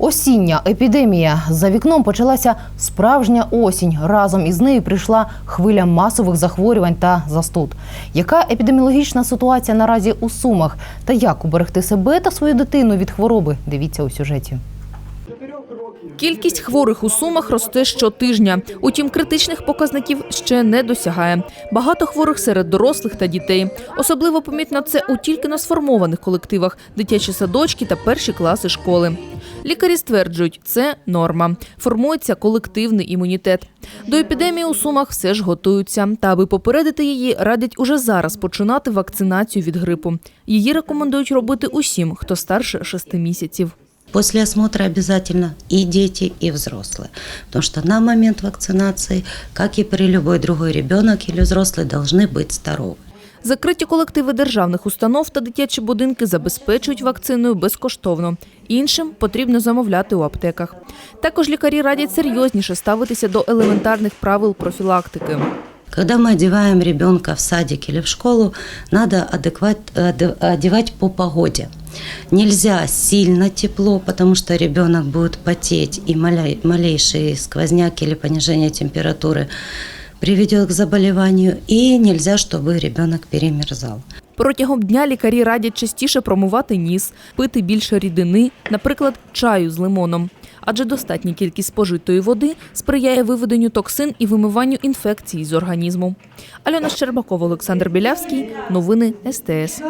Осіння епідемія за вікном почалася справжня осінь. Разом із нею прийшла хвиля масових захворювань та застуд. Яка епідеміологічна ситуація наразі у Сумах та як уберегти себе та свою дитину від хвороби? Дивіться у сюжеті. Кількість хворих у Сумах росте щотижня. Утім, критичних показників ще не досягає. Багато хворих серед дорослих та дітей. Особливо помітно це у тільки но сформованих колективах – дитячі садочки та перші класи школи. Лікарі стверджують, це норма. Формується колективний імунітет. До епідемії у Сумах все ж готуються. Та аби попередити її, радять уже зараз починати вакцинацію від грипу. Її рекомендують робити усім, хто старше 6 місяців. После осмотра обязательно и дети, и взрослые. Потому что на момент вакцинации, как и при любой другой ребенок или взрослый, должны быть здоровы. Закриті колективи державних установ та дитячі будинки забезпечують вакциною безкоштовно. Іншим потрібно замовляти у аптеках. Також лікарі радять серйозніше ставитися до елементарних правил профілактики. Когда мы одеваем ребенка в садик или в школу, надо адекват- оде- одевать по погоде. Нельзя сильно тепло, потому что ребенок будет потеть, и малейший сквозняк или понижение температуры приведет к заболеванию. И нельзя, чтобы ребенок перемерзал. Протягом дня лікарі радять частіше промивати ніс, пити більше рідини, наприклад, чаю з лимоном. Адже достатня кількість спожитої води сприяє виведенню токсин і вимиванню інфекцій з організму. Альона Щербакова, Олександр Білявський. Новини СТС.